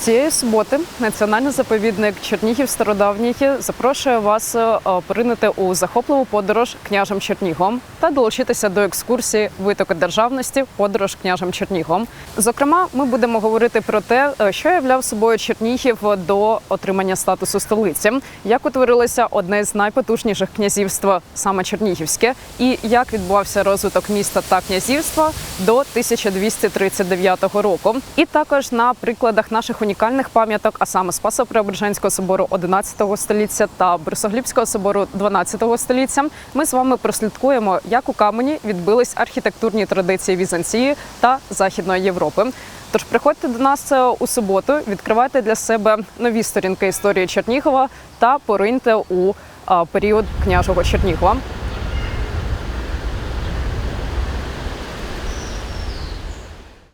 Цієї суботи національний заповідник Чернігів Стародавній запрошує вас е, поринути у захопливу подорож княжем Чернігом та долучитися до екскурсії витоки державності подорож княжем Чернігом. Зокрема, ми будемо говорити про те, е, що являв собою Чернігів до отримання статусу столиці, як утворилося одне з найпотужніших князівств, саме Чернігівське, і як відбувався розвиток міста та князівства до 1239 року. І також на прикладах наших унікальних пам'яток, а саме Спасо-Преображенського собору 11 століття та Борисоглібського собору 12 століття, ми з вами прослідкуємо, як у камені відбились архітектурні традиції Візанції та Західної Європи. Тож приходьте до нас е, у суботу, відкривайте для себе нові сторінки історії Чернігова та пориньте у період княжого Чернігова.